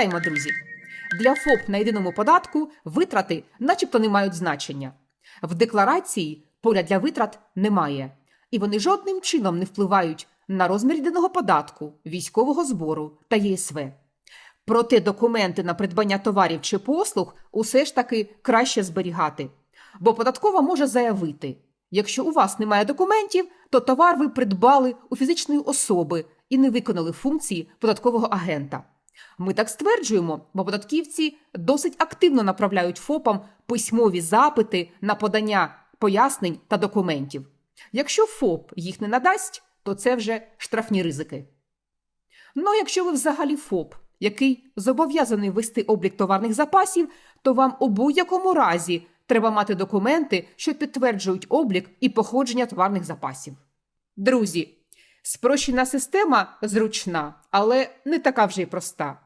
Пам'ятаємо, друзі, для ФОП на єдиному податку витрати начебто не мають значення. В декларації поля для витрат немає, і вони жодним чином не впливають на розмір єдиного податку, військового збору та ЄСВ. Проте документи на придбання товарів чи послуг усе ж таки краще зберігати, бо податкова може заявити: якщо у вас немає документів, то товар ви придбали у фізичної особи і не виконали функції податкового агента. Ми так стверджуємо, бо податківці досить активно направляють ФОПам письмові запити на подання пояснень та документів. Якщо ФОП їх не надасть, то це вже штрафні ризики. Ну, якщо ви взагалі ФОП, який зобов'язаний вести облік товарних запасів, то вам у будь-якому разі треба мати документи, що підтверджують облік і походження товарних запасів. Друзі, спрощена система зручна, але не така вже й проста.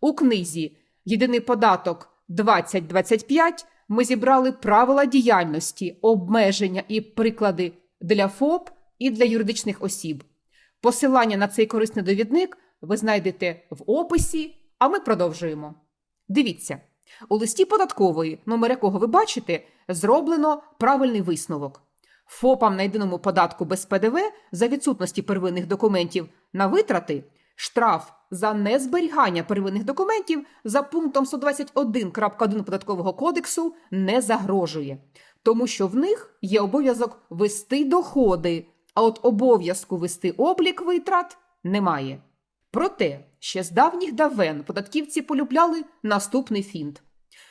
У книзі Єдиний податок 2025 ми зібрали правила діяльності, обмеження і приклади для ФОП і для юридичних осіб. Посилання на цей корисний довідник ви знайдете в описі, а ми продовжуємо. Дивіться, у листі податкової, номер якого ви бачите, зроблено правильний висновок. ФОПам на єдиному податку без ПДВ за відсутності первинних документів на витрати штраф за незберігання первинних документів за пунктом 121.1 податкового кодексу не загрожує, тому що в них є обов'язок вести доходи, а от обов'язку вести облік витрат немає. Проте ще з давніх давен податківці полюбляли наступний фінт: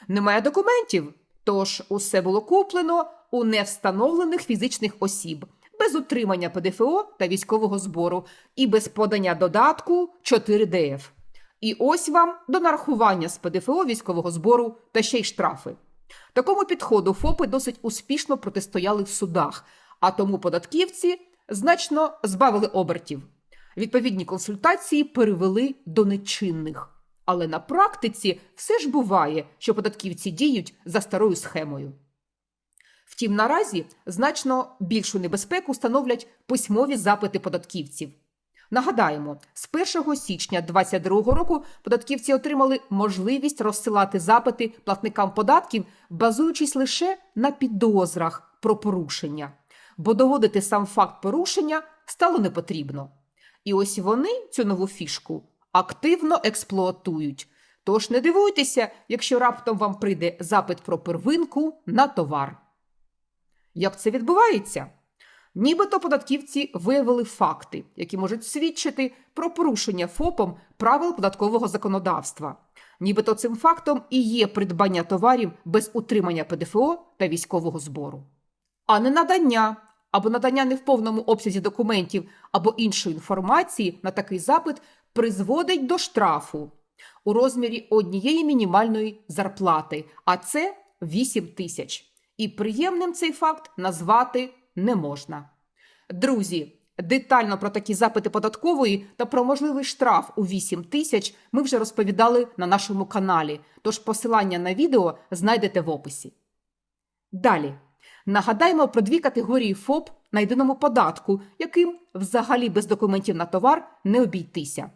немає документів, тож усе було куплено у невстановлених фізичних осіб, без утримання ПДФО та військового збору і без подання додатку 4ДФ. І ось вам до нарахування з ПДФО військового збору та ще й штрафи. Такому підходу ФОПи досить успішно протистояли в судах, а тому податківці значно збавили обертів. Відповідні консультації перевели до нечинних. Але на практиці все ж буває, що податківці діють за старою схемою. Втім, наразі значно більшу небезпеку становлять письмові запити податківців. Нагадаємо, з 1 січня 2022 року податківці отримали можливість розсилати запити платникам податків, базуючись лише на підозрах про порушення, бо доводити сам факт порушення стало не потрібно. І ось вони цю нову фішку активно експлуатують. Тож не дивуйтеся, якщо раптом вам прийде запит про первинку на товар. Як це відбувається? Нібито податківці виявили факти, які можуть свідчити про порушення ФОПом правил податкового законодавства. Нібито цим фактом і є придбання товарів без утримання ПДФО та військового збору. А не надання або надання не в повному обсязі документів або іншої інформації на такий запит призводить до штрафу у розмірі однієї мінімальної зарплати, а це 8 тисяч. І приємним цей факт назвати не можна. Друзі, детально про такі запити податкової та про можливий штраф у 8 тисяч ми вже розповідали на нашому каналі, тож посилання на відео знайдете в описі. Далі. Нагадаємо про дві категорії ФОП на єдиному податку, яким взагалі без документів на товар не обійтися.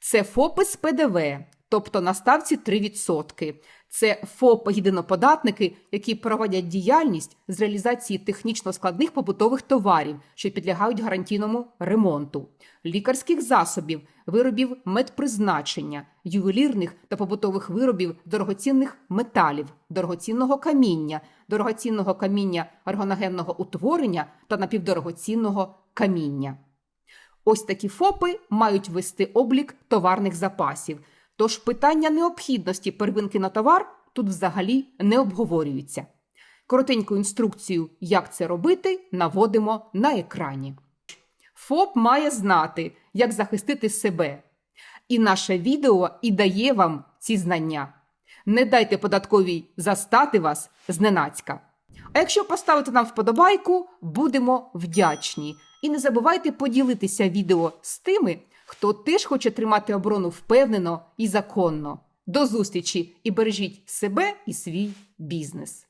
Це ФОПи з ПДВ, тобто на ставці 3%. Це ФОПи-єдиноподатники, які проводять діяльність з реалізації технічно складних побутових товарів, що підлягають гарантійному ремонту, лікарських засобів, виробів медпризначення, ювелірних та побутових виробів дорогоцінних металів, дорогоцінного каміння, дорогоцінного каміння аргоногенного утворення та напівдорогоцінного каміння. Ось такі ФОПи мають вести облік товарних запасів. Тож питання необхідності первинки на товар тут взагалі не обговорюється. Коротеньку інструкцію, як це робити, наводимо на екрані. ФОП має знати, як захистити себе. І наше відео і дає вам ці знання. Не дайте податковій застати вас зненацька. А якщо поставити нам вподобайку, будемо вдячні. І не забувайте поділитися відео з тими, хто теж хоче тримати оборону впевнено і законно. До зустрічі і бережіть себе і свій бізнес.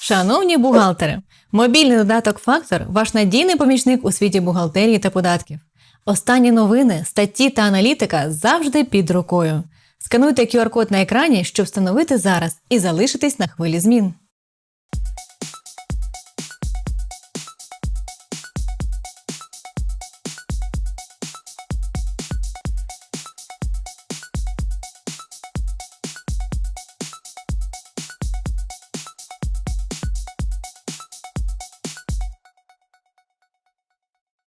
Шановні бухгалтери, мобільний додаток Фактор ваш надійний помічник у світі бухгалтерії та податків. Останні новини, статті та аналітика завжди під рукою. Скануйте QR-код на екрані, щоб встановити зараз і залишитись на хвилі змін.